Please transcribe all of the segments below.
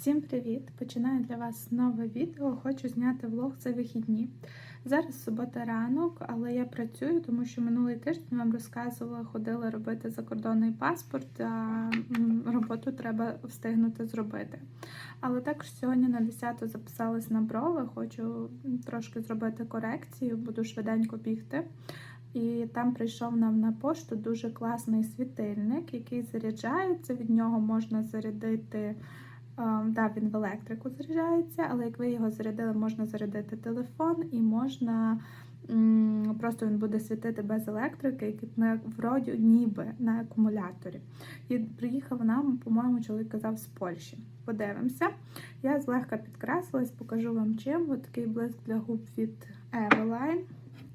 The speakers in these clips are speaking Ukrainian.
Всім привіт! Починаю для вас нове відео. Хочу зняти влог за вихідні. Зараз субота ранок, але я працюю, тому що минулий тиждень вам розказувала, ходила робити закордонний паспорт, а роботу треба встигнути зробити. Але також сьогодні на 10 записалась на брови, хочу трошки зробити корекцію, буду швиденько бігти. І там прийшов нам на пошту дуже класний світильник, який заряджається. Від нього можна зарядити. Ем, Да, він в електрику заряджається, але як ви його зарядили, можна зарядити телефон і можна просто він буде світити без електрики, як на вроді ніби на акумуляторі. І приїхав нам, по-моєму, чоловік казав з Польщі. Подивимося. Я злегка підкреслилась, покажу вам чим. Ось такий блиск для губ від Eveline.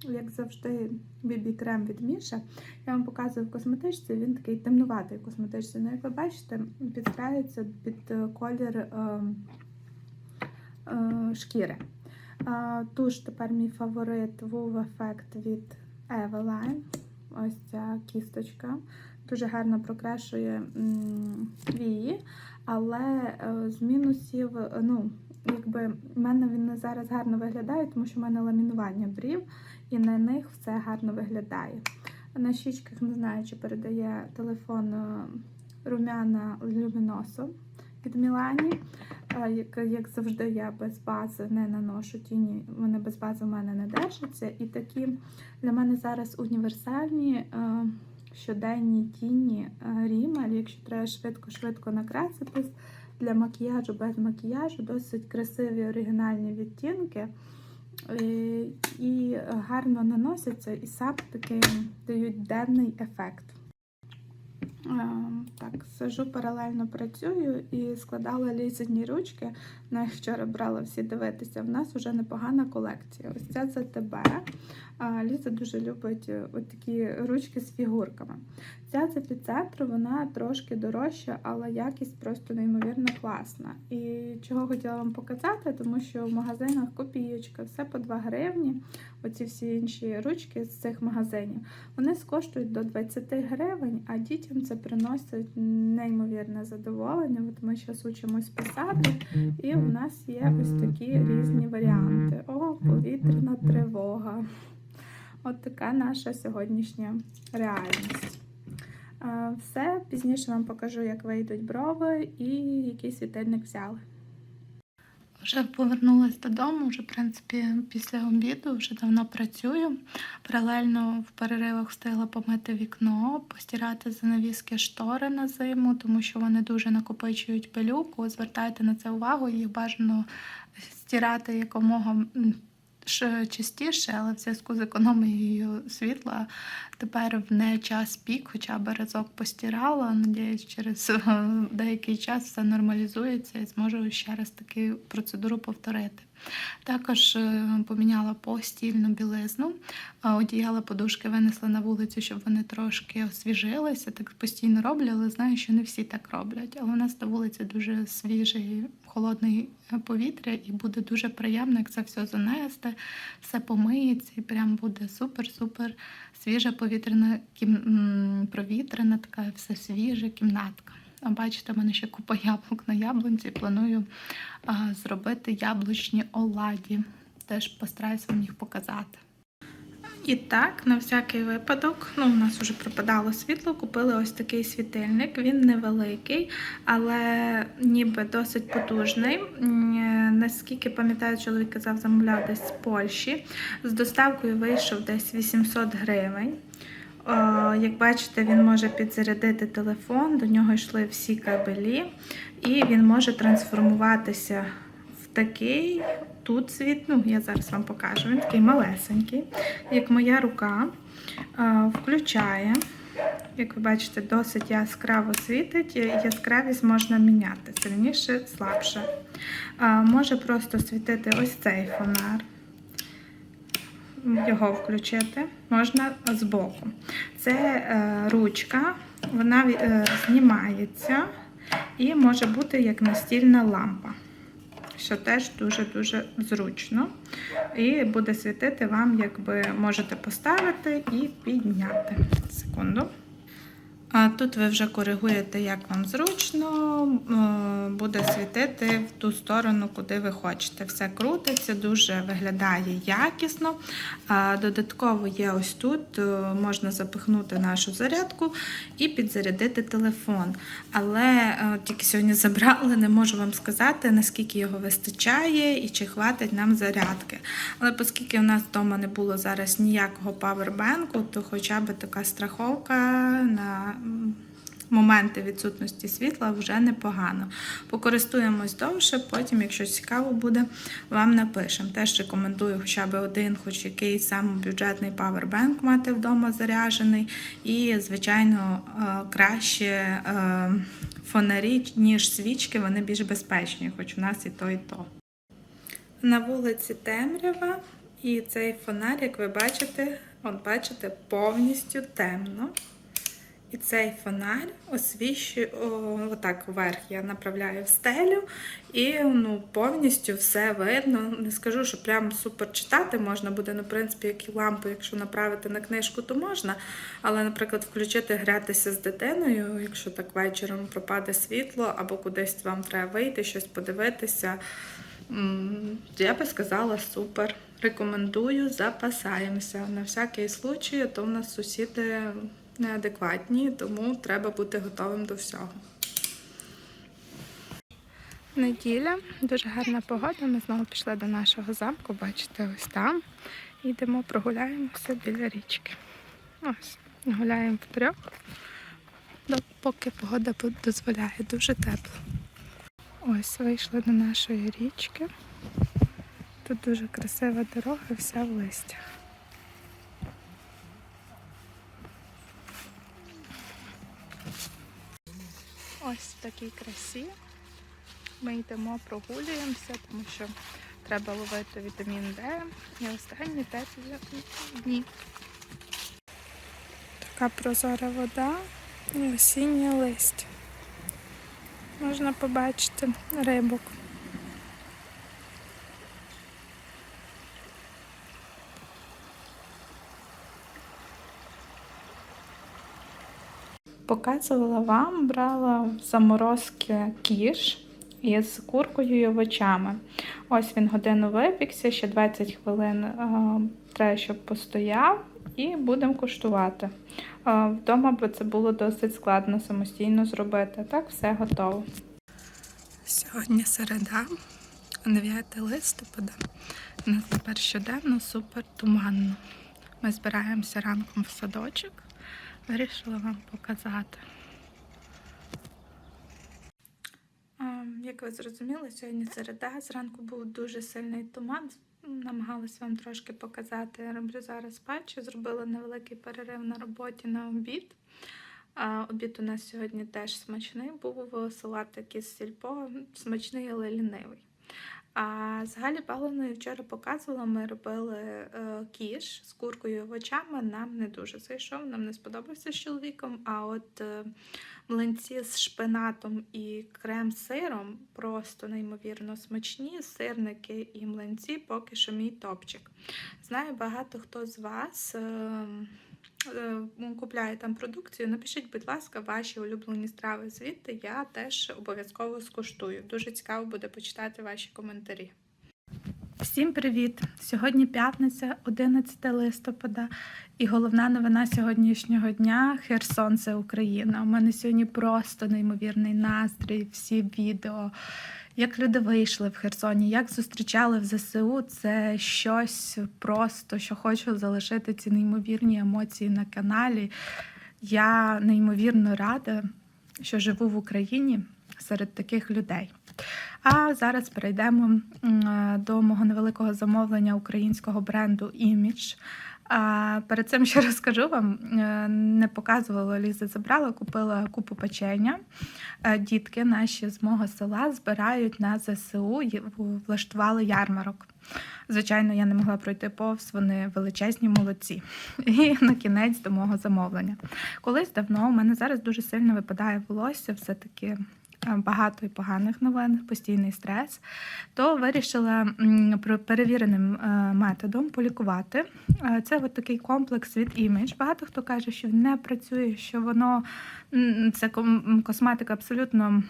Як завжди, бібі-крем від Міша. Я вам показую в косметичці, він такий темнуватий в косметичці. Ну, як ви бачите, підстраюється під е, колір е, е, шкіри. Е, туш тепер мій фаворит Woo Effect від Eveline. Ось ця кісточка. Дуже гарно прокрашує вії, але е, з мінусів, е, ну, якби в мене він зараз гарно виглядає, тому що в мене ламінування брів, і на них все гарно виглядає. На щічках не знаю, чи передає телефон е, румяна люміносу від Мілані. Е, Як, як завжди, я без бази не наношу тіні, вони без бази в мене не держаться. І такі для мене зараз універсальні е, щоденні тіні Рімель, якщо треба швидко-швидко накраситись для макіяжу без макіяжу, досить красиві оригінальні відтінки. Е, І гарно наносяться, і сам таки дають денний ефект. Е, Так, сижу паралельно працюю і складала лізані ручки. На їх вчора брала всі дивитися. В нас вже непогана колекція. Ось ця за тебе. Ліза дуже любить е, такі ручки з фігурками. Ця з епіцентру, вона трошки дорожча, але якість просто неймовірно класна. І чого хотіла вам показати, тому що в магазинах копійочка, все по 2 гривні. Оці всі інші ручки з цих магазинів. Вони скоштують до 20 гривень, а дітям це приносить неймовірне задоволення. От ми зараз учимось писати, і у нас є ось такі різні варіанти. О, повітряна тривога. От така наша сьогоднішня реальність. Все, пізніше вам покажу, як вийдуть брови і який світильник взяли. Вже повернулася додому, вже, в принципі, після обіду, вже давно працюю. Паралельно в переривах встигла помити вікно, постирати занавіски штори на зиму, тому що вони дуже накопичують пилюку. Звертайте на це увагу, їх бажано стирати якомога частіше, але в зв'язку з економією світла тепер в не час пік, хоча б разок постирала. Надіюсь, через е, деякий час все нормалізується і зможу ще раз таку процедуру повторити. Також е, поміняла постільну білизну, одіяла подушки винесла на вулицю, щоб вони трошки освіжилися. Так постійно роблю, але знаю, що не всі так роблять. Але у нас на вулиці дуже свіже і холодне повітря, і буде дуже приємно, як це все занести, все помиється, і прям буде супер-супер свіжа повітряна кім... провітряна, така все свіжа кімнатка. А бачите, в мене ще купа яблук на яблунці. Планую а, зробити яблучні оладі. Теж постараюсь вам їх показати. І так, на всякий випадок, ну, у нас вже пропадало світло, купили ось такий світильник. Він невеликий, але ніби досить потужний. Е, Наскільки пам'ятаю, чоловік казав, замовляв десь з Польщі. З доставкою вийшов десь 800 гривень. Як бачите, він може підзарядити телефон, до нього йшли всі кабелі, і він може трансформуватися в такий тут світ. Ну, я зараз вам покажу. Він такий малесенький, як моя рука. Е, Включає. Як ви бачите, досить яскраво світить. Яскравість можна міняти сильніше, слабше. Е, Може просто світити ось цей фонар його включити можна збоку. Це е, ручка, вона знімається і може бути як настільна лампа, що теж дуже-дуже зручно. І буде світити вам, якби можете поставити і підняти. Секунду. А тут ви вже коригуєте, як вам зручно, е, буде світити в ту сторону, куди ви хочете. Все крутиться, дуже виглядає якісно. Додатково є ось тут, е, можна запихнути нашу зарядку і підзарядити телефон. Але е, тільки сьогодні забрали, не можу вам сказати, наскільки його вистачає і чи хватить нам зарядки. Але оскільки у нас вдома не було зараз ніякого павербенку, то хоча б така страховка на моменти відсутності світла вже непогано. Покористуємось довше, потім, якщо цікаво буде, вам напишемо. Теж рекомендую хоча б один, хоч якийсь самобюджетний павербенк мати вдома заряджений. І, звичайно, е, краще е, фонарі, ніж свічки, вони більш безпечні, хоч у нас і то, і то. На вулиці темрява, і цей фонарь, як ви бачите, от бачите, повністю темно. І цей фонарь освіщує отак вверх. Я направляю в стелю, і ну, повністю все видно. Не скажу, що прям супер читати можна буде. Ну, в принципі, як і лампу, якщо направити на книжку, то можна. Але, наприклад, включити гратися з дитиною, якщо так вечором пропаде світло, або кудись вам треба вийти, щось подивитися. Я би сказала супер. Рекомендую, запасаємося. На всякий случай, то в нас сусіди неадекватні, тому треба бути готовим до всього. Неділя, дуже гарна погода. Ми знову пішли до нашого замку, бачите, ось там. Йдемо, прогуляємося біля річки. Ось, гуляємо втрьох, поки погода дозволяє, дуже тепло. Ось, вийшли до нашої річки. Тут дуже красива дорога, вся в листях. Ось в такій красі. Ми йдемо, прогулюємося, тому що треба ловити вітамін Д і останні теплі дні. Така прозора вода і осіннє листя. Можна побачити рибок. Показувала вам, брала заморозки кіш із куркою і овочами. Ось він годину випікся, ще 20 хвилин е, треба, щоб постояв, і будемо куштувати. Е, вдома б це було досить складно самостійно зробити. Так, все готово. Сьогодні середа, 9 листопада. У нас тепер щоденно супер туманно. Ми збираємося ранком в садочок. Вирішила вам показати. Як ви зрозуміли, сьогодні середа. Зранку був дуже сильний туман. Намагалась вам трошки показати. Я роблю зараз патчі, зробила невеликий перерив на роботі на обід. А, Обід у нас сьогодні теж смачний. Був салат такий з сільпо, смачний, але лінивий. А з Галі Павловною вчора показувала, ми робили е, кіш з куркою і овочами. Нам не дуже зайшов, нам не сподобався з чоловіком. А от е, млинці з шпинатом і крем-сиром просто неймовірно смачні. Сирники і млинці поки що мій топчик. Знаю, багато хто з вас. Е, Купляє там продукцію, напишіть, будь ласка, ваші улюблені страви звідти. Я теж обов'язково скуштую. Дуже цікаво буде почитати ваші коментарі. Всім привіт! Сьогодні п'ятниця, 11 листопада, і головна новина сьогоднішнього дня Херсон це Україна. У мене сьогодні просто неймовірний настрій, всі відео. Як люди вийшли в Херсоні, як зустрічали в ЗСУ, це щось просто, що хочу залишити ці неймовірні емоції на каналі. Я неймовірно рада, що живу в Україні серед таких людей. А зараз перейдемо до мого невеликого замовлення українського бренду Image. А перед цим ще розкажу вам, е, не показувала Ліза забрала, купила купу печення. Е, Дітки наші з мого села збирають на ЗСУ, влаштували ярмарок. Звичайно, я не могла пройти повз, вони величезні молодці. І на кінець до мого замовлення. Колись давно у мене зараз дуже сильно випадає волосся, все-таки багато і поганих новин, постійний стрес, то вирішила перевіреним е, методом полікувати. Е, Це от такий комплекс від Image. Багато хто каже, що не працює, що воно це косметика абсолютно.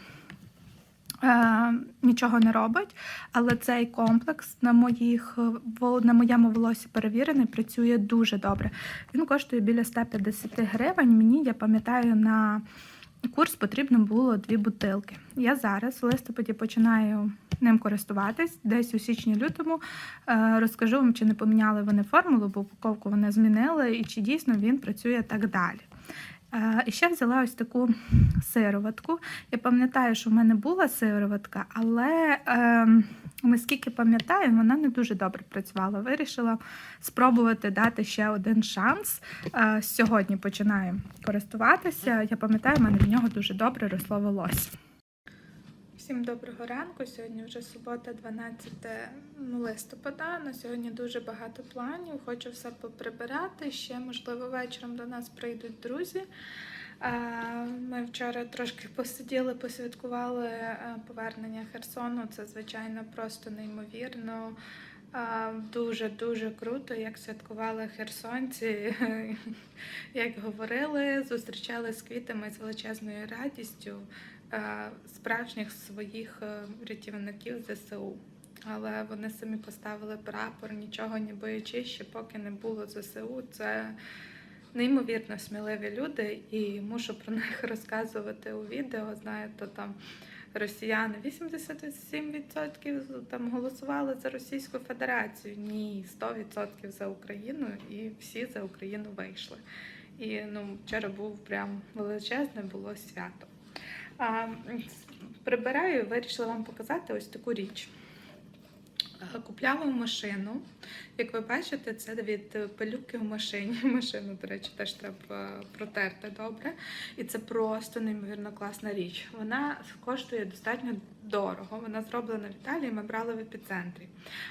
Е, нічого не робить, але цей комплекс на моїх е, на моєму волосі перевірений, працює дуже добре. Він коштує біля 150 гривень. Мені я пам'ятаю на курс потрібно було дві бутилки. Я зараз в листопаді починаю ним користуватись. Десь у січні-лютому е, розкажу вам, чи не поміняли вони формулу, бо упаковку вони змінили, і чи дійсно він працює так далі. Е, І ще взяла ось таку сироватку. Я пам'ятаю, що в мене була сироватка, але е, наскільки пам'ятаю, вона не дуже добре працювала. Вирішила спробувати дати ще один шанс. Е, Сьогодні починаю користуватися. Я пам'ятаю, в мене в нього дуже добре росло волосся. Всім доброго ранку. Сьогодні вже субота, 12 листопада. На сьогодні дуже багато планів. Хочу все поприбирати. Ще, можливо, вечором до нас прийдуть друзі. Ми вчора трошки посиділи, посвяткували е, повернення Херсону. Це, звичайно, просто неймовірно. Дуже дуже круто, як святкували херсонці, як говорили, зустрічали з квітами з величезною радістю е, справжніх своїх е, рятівників ЗСУ. Але вони самі поставили прапор, нічого не боячись, ще поки не було ЗСУ. Це неймовірно сміливі люди, і мушу про них розказувати у відео. Знаєте, там росіяни 87% там голосували за Російську Федерацію. Ні, 100% за Україну, і всі за Україну вийшли. І ну, вчора був прям величезне було свято. А, прибираю, вирішила вам показати ось таку річ. Е, Купляла машину. Як ви бачите, це від пилюки в машині. Машину, до речі, теж треба протерти добре. І це просто неймовірно класна річ. Вона коштує достатньо дорого. Вона зроблена в Італії, ми брали в епіцентрі.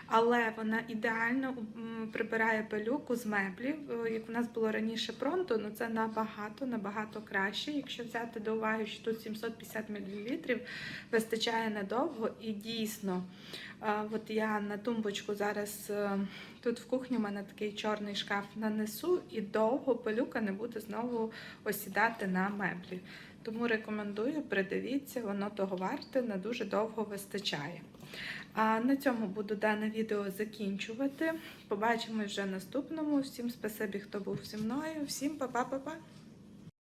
Але вона ідеально прибирає пилюку з меблів. Е, Як у нас було раніше пронто, ну це набагато, набагато краще. Якщо взяти до уваги, що тут 750 мл, вистачає надовго і дійсно. От я на тумбочку зараз е, тут в кухні у мене такий чорний шкаф нанесу, і довго пилюка не буде знову осідати на меблі. Тому рекомендую, придивіться, воно того варте, не дуже довго вистачає. А на цьому буду дане відео закінчувати. Побачимось вже наступному. Всім спасибі, хто був зі мною. Всім па-па-па-па!